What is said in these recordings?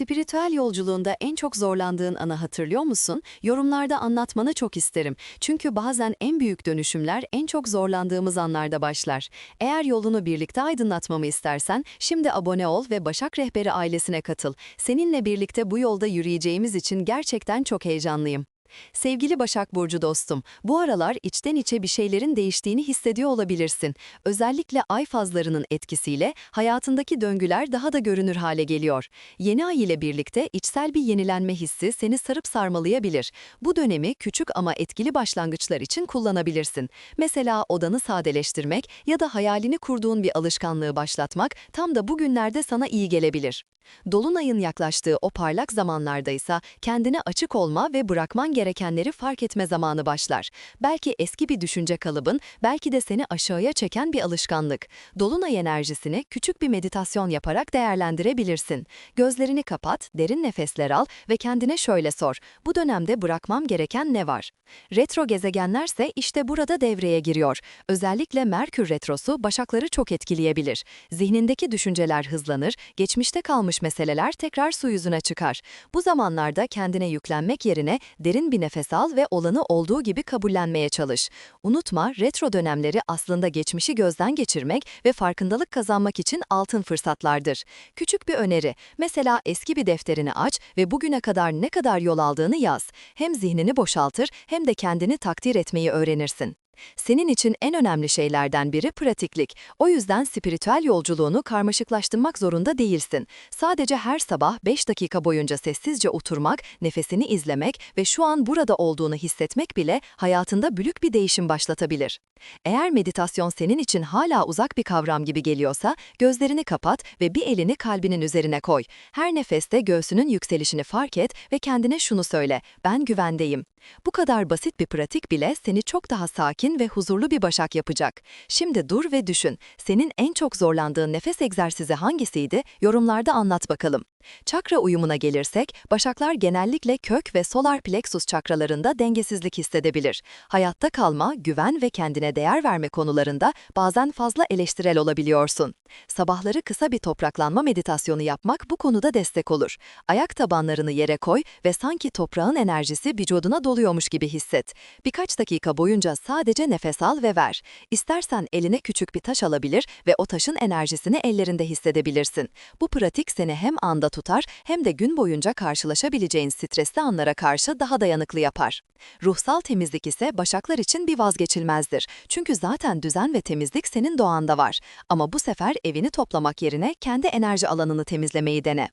Spiritüel yolculuğunda en çok zorlandığın anı hatırlıyor musun? Yorumlarda anlatmanı çok isterim. Çünkü bazen en büyük dönüşümler en çok zorlandığımız anlarda başlar. Eğer yolunu birlikte aydınlatmamı istersen şimdi abone ol ve Başak Rehberi ailesine katıl. Seninle birlikte bu yolda yürüyeceğimiz için gerçekten çok heyecanlıyım. Sevgili Başak Burcu dostum, bu aralar içten içe bir şeylerin değiştiğini hissediyor olabilirsin. Özellikle ay fazlarının etkisiyle hayatındaki döngüler daha da görünür hale geliyor. Yeni ay ile birlikte içsel bir yenilenme hissi seni sarıp sarmalayabilir. Bu dönemi küçük ama etkili başlangıçlar için kullanabilirsin. Mesela odanı sadeleştirmek ya da hayalini kurduğun bir alışkanlığı başlatmak tam da bugünlerde sana iyi gelebilir. Dolunayın yaklaştığı o parlak zamanlarda ise kendine açık olma ve bırakman gerekenleri fark etme zamanı başlar. Belki eski bir düşünce kalıbın, belki de seni aşağıya çeken bir alışkanlık. Dolunay enerjisini küçük bir meditasyon yaparak değerlendirebilirsin. Gözlerini kapat, derin nefesler al ve kendine şöyle sor. Bu dönemde bırakmam gereken ne var? Retro gezegenlerse işte burada devreye giriyor. Özellikle Merkür retrosu başakları çok etkileyebilir. Zihnindeki düşünceler hızlanır, geçmişte kalmış meseleler tekrar su yüzüne çıkar. Bu zamanlarda kendine yüklenmek yerine derin bir nefes al ve olanı olduğu gibi kabullenmeye çalış. Unutma, retro dönemleri aslında geçmişi gözden geçirmek ve farkındalık kazanmak için altın fırsatlardır. Küçük bir öneri, mesela eski bir defterini aç ve bugüne kadar ne kadar yol aldığını yaz. Hem zihnini boşaltır hem de kendini takdir etmeyi öğrenirsin. Senin için en önemli şeylerden biri pratiklik. O yüzden spiritüel yolculuğunu karmaşıklaştırmak zorunda değilsin. Sadece her sabah 5 dakika boyunca sessizce oturmak, nefesini izlemek ve şu an burada olduğunu hissetmek bile hayatında büyük bir değişim başlatabilir. Eğer meditasyon senin için hala uzak bir kavram gibi geliyorsa, gözlerini kapat ve bir elini kalbinin üzerine koy. Her nefeste göğsünün yükselişini fark et ve kendine şunu söyle, ben güvendeyim. Bu kadar basit bir pratik bile seni çok daha sakin ve huzurlu bir başak yapacak. Şimdi dur ve düşün. Senin en çok zorlandığın nefes egzersizi hangisiydi? Yorumlarda anlat bakalım. Çakra uyumuna gelirsek, başaklar genellikle kök ve solar plexus çakralarında dengesizlik hissedebilir. Hayatta kalma, güven ve kendine değer verme konularında bazen fazla eleştirel olabiliyorsun. Sabahları kısa bir topraklanma meditasyonu yapmak bu konuda destek olur. Ayak tabanlarını yere koy ve sanki toprağın enerjisi vücuduna doluyormuş gibi hisset. Birkaç dakika boyunca sadece nefes al ve ver. İstersen eline küçük bir taş alabilir ve o taşın enerjisini ellerinde hissedebilirsin. Bu pratik seni hem anda tutar hem de gün boyunca karşılaşabileceğin stresli anlara karşı daha dayanıklı yapar. Ruhsal temizlik ise başaklar için bir vazgeçilmezdir. Çünkü zaten düzen ve temizlik senin doğanda var. Ama bu sefer evini toplamak yerine kendi enerji alanını temizlemeyi dene.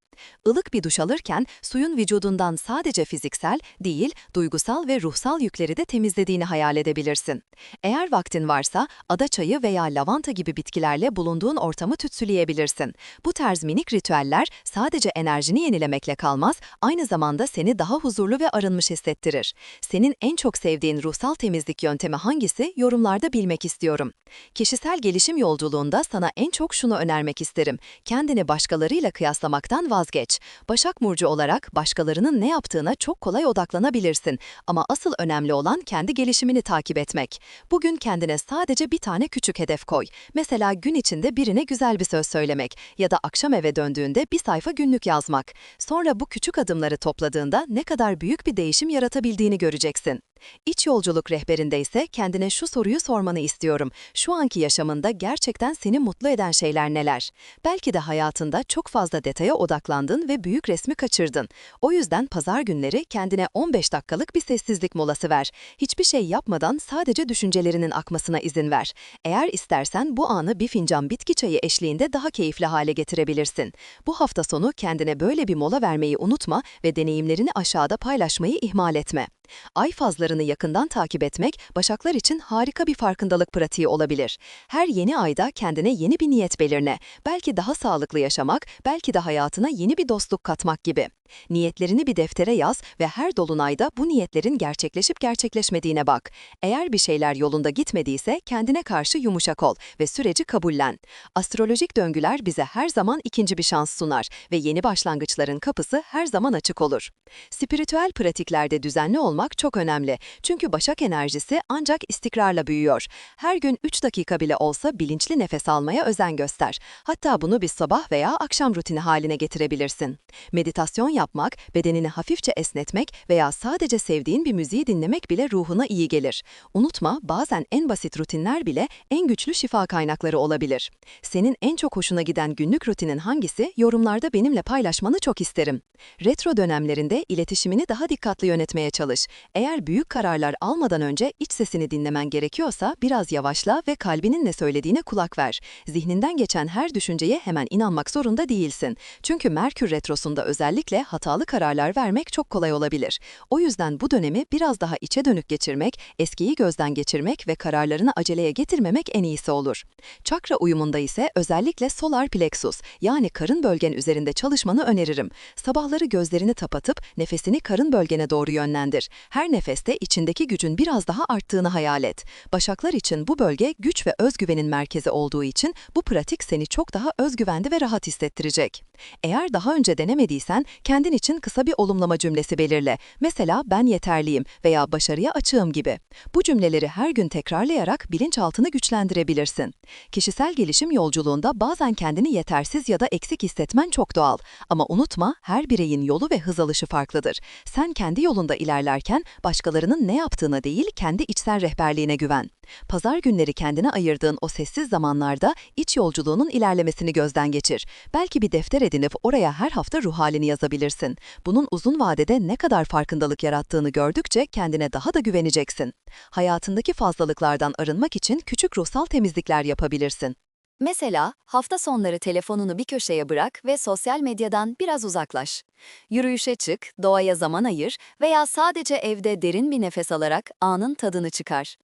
Ilık bir duş alırken suyun vücudundan sadece fiziksel değil, duygusal ve ruhsal yükleri de temizlediğini hayal edebilirsin. Eğer vaktin varsa ada çayı veya lavanta gibi bitkilerle bulunduğun ortamı tütsüleyebilirsin. Bu tarz minik ritüeller sadece enerjini yenilemekle kalmaz, aynı zamanda seni daha huzurlu ve arınmış hissettirir. Senin en çok sevdiğin ruhsal temizlik yöntemi hangisi? Yorumlarda bilmek istiyorum. Kişisel gelişim yolculuğunda sana en çok şunu önermek isterim. Kendini başkalarıyla kıyaslamaktan vazgeç. Başak Burcu olarak başkalarının ne yaptığına çok kolay odaklanabilirsin. Ama asıl önemli olan kendi gelişimini takip etmek. Bugün kendine sadece bir tane küçük hedef koy. Mesela gün içinde birine güzel bir söz söylemek ya da akşam eve döndüğünde bir sayfa günlük yazmak. Sonra bu küçük adımları topladığında ne kadar büyük bir değişim yaratabildiğini göreceksin. İç yolculuk rehberinde ise kendine şu soruyu sormanı istiyorum. Şu anki yaşamında gerçekten seni mutlu eden şeyler neler? Belki de hayatında çok fazla detaya odaklandın ve büyük resmi kaçırdın. O yüzden pazar günleri kendine 15 dakikalık bir sessizlik molası ver. Hiçbir şey yapmadan sadece düşüncelerinin akmasına izin ver. Eğer istersen bu anı bir fincan bitki çayı eşliğinde daha keyifli hale getirebilirsin. Bu hafta sonu kendine böyle bir mola vermeyi unutma ve deneyimlerini aşağıda paylaşmayı ihmal etme. Ay fazlarını yakından takip etmek, başaklar için harika bir farkındalık pratiği olabilir. Her yeni ayda kendine yeni bir niyet belirle. Belki daha sağlıklı yaşamak, belki de hayatına yeni bir dostluk katmak gibi. Niyetlerini bir deftere yaz ve her dolunayda bu niyetlerin gerçekleşip gerçekleşmediğine bak. Eğer bir şeyler yolunda gitmediyse kendine karşı yumuşak ol ve süreci kabullen. Astrolojik döngüler bize her zaman ikinci bir şans sunar ve yeni başlangıçların kapısı her zaman açık olur. Spiritüel pratiklerde düzenli olmak çok önemli. Çünkü Başak enerjisi ancak istikrarla büyüyor. Her gün 3 dakika bile olsa bilinçli nefes almaya özen göster. Hatta bunu bir sabah veya akşam rutini haline getirebilirsin. Meditasyon yapmak, bedenini hafifçe esnetmek veya sadece sevdiğin bir müziği dinlemek bile ruhuna iyi gelir. Unutma, bazen en basit rutinler bile en güçlü şifa kaynakları olabilir. Senin en çok hoşuna giden günlük rutinin hangisi? Yorumlarda benimle paylaşmanı çok isterim. Retro dönemlerinde iletişimini daha dikkatli yönetmeye çalış. Eğer büyük kararlar almadan önce iç sesini dinlemen gerekiyorsa biraz yavaşla ve kalbinin ne söylediğine kulak ver. Zihninden geçen her düşünceye hemen inanmak zorunda değilsin. Çünkü Merkür Retrosu'nda özellikle hatalı kararlar vermek çok kolay olabilir. O yüzden bu dönemi biraz daha içe dönük geçirmek, eskiyi gözden geçirmek ve kararlarını aceleye getirmemek en iyisi olur. Çakra uyumunda ise özellikle solar plexus yani karın bölgen üzerinde çalışmanı öneririm. Sabahları gözlerini kapatıp nefesini karın bölgene doğru yönlendir. Her nefeste içindeki gücün biraz daha arttığını hayal et. Başaklar için bu bölge güç ve özgüvenin merkezi olduğu için bu pratik seni çok daha özgüvende ve rahat hissettirecek. Eğer daha önce denemediysen kendin için kısa bir olumlama cümlesi belirle. Mesela ben yeterliyim veya başarıya açığım gibi. Bu cümleleri her gün tekrarlayarak bilinçaltını güçlendirebilirsin. Kişisel gelişim yolculuğunda bazen kendini yetersiz ya da eksik hissetmen çok doğal. Ama unutma her bireyin yolu ve hız alışı farklıdır. Sen kendi yolunda ilerlerken başkalarının ne yaptığına değil kendi içsel rehberliğine güven. Pazar günleri kendine ayırdığın o sessiz zamanlarda iç yolculuğunun ilerlemesini gözden geçir. Belki bir defter edinip oraya her hafta ruh halini yazabilirsin. Bunun uzun vadede ne kadar farkındalık yarattığını gördükçe kendine daha da güveneceksin. Hayatındaki fazlalıklardan arınmak için küçük ruhsal temizlikler yapabilirsin. Mesela hafta sonları telefonunu bir köşeye bırak ve sosyal medyadan biraz uzaklaş. Yürüyüşe çık, doğaya zaman ayır veya sadece evde derin bir nefes alarak anın tadını çıkar.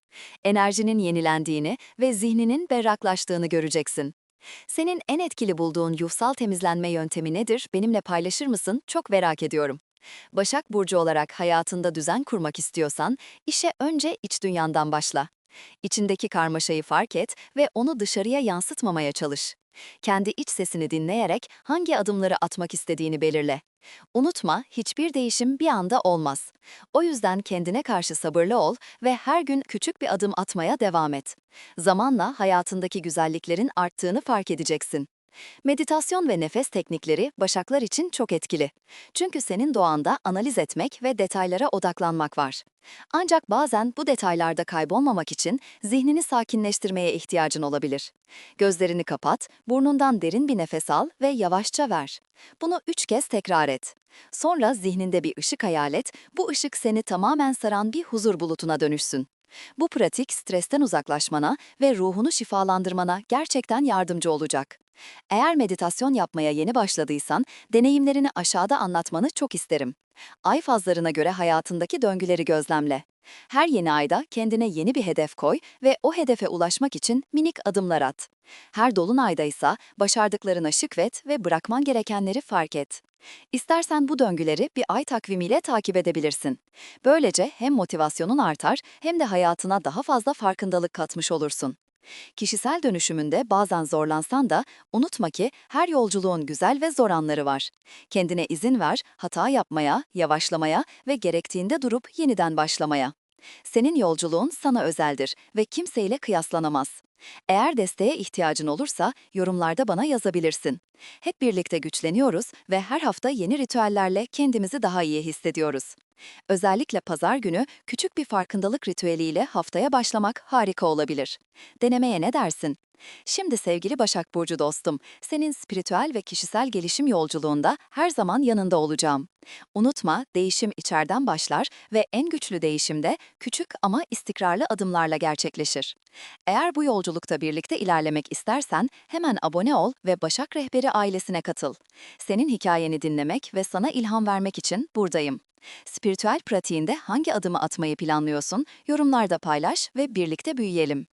Enerjinin yenilendiğini ve zihninin berraklaştığını göreceksin. Senin en etkili bulduğun ruhsal temizlenme yöntemi nedir? Benimle paylaşır mısın? Çok merak ediyorum. Başak Burcu olarak hayatında düzen kurmak istiyorsan, işe önce iç dünyandan başla. İçindeki karmaşayı fark et ve onu dışarıya yansıtmamaya çalış. Kendi iç sesini dinleyerek hangi adımları atmak istediğini belirle. Unutma, hiçbir değişim bir anda olmaz. O yüzden kendine karşı sabırlı ol ve her gün küçük bir adım atmaya devam et. Zamanla hayatındaki güzelliklerin arttığını fark edeceksin. Meditasyon ve nefes teknikleri başaklar için çok etkili. Çünkü senin doğanda analiz etmek ve detaylara odaklanmak var. Ancak bazen bu detaylarda kaybolmamak için zihnini sakinleştirmeye ihtiyacın olabilir. Gözlerini kapat, burnundan derin bir nefes al ve yavaşça ver. Bunu üç kez tekrar et. Sonra zihninde bir ışık hayal et, bu ışık seni tamamen saran bir huzur bulutuna dönüşsün. Bu pratik stresten uzaklaşmana ve ruhunu şifalandırmana gerçekten yardımcı olacak. Eğer meditasyon yapmaya yeni başladıysan, deneyimlerini aşağıda anlatmanı çok isterim. Ay fazlarına göre hayatındaki döngüleri gözlemle. Her yeni ayda kendine yeni bir hedef koy ve o hedefe ulaşmak için minik adımlar at. Her dolunayda ise başardıklarına şükret ve bırakman gerekenleri fark et. İstersen bu döngüleri bir ay takvimiyle takip edebilirsin. Böylece hem motivasyonun artar hem de hayatına daha fazla farkındalık katmış olursun. Kişisel dönüşümünde bazen zorlansan da unutma ki her yolculuğun güzel ve zor anları var. Kendine izin ver, hata yapmaya, yavaşlamaya ve gerektiğinde durup yeniden başlamaya. Senin yolculuğun sana özeldir ve kimseyle kıyaslanamaz. Eğer desteğe ihtiyacın olursa yorumlarda bana yazabilirsin. Hep birlikte güçleniyoruz ve her hafta yeni ritüellerle kendimizi daha iyi hissediyoruz. Özellikle pazar günü küçük bir farkındalık ritüeliyle haftaya başlamak harika olabilir. Denemeye ne dersin? Şimdi sevgili Başak Burcu dostum, senin spiritüel ve kişisel gelişim yolculuğunda her zaman yanında olacağım. Unutma, değişim içeriden başlar ve en güçlü değişim de küçük ama istikrarlı adımlarla gerçekleşir. Eğer bu yolculukta birlikte ilerlemek istersen hemen abone ol ve Başak Rehberi ailesine katıl. Senin hikayeni dinlemek ve sana ilham vermek için buradayım. Spiritüel pratiğinde hangi adımı atmayı planlıyorsun? Yorumlarda paylaş ve birlikte büyüyelim.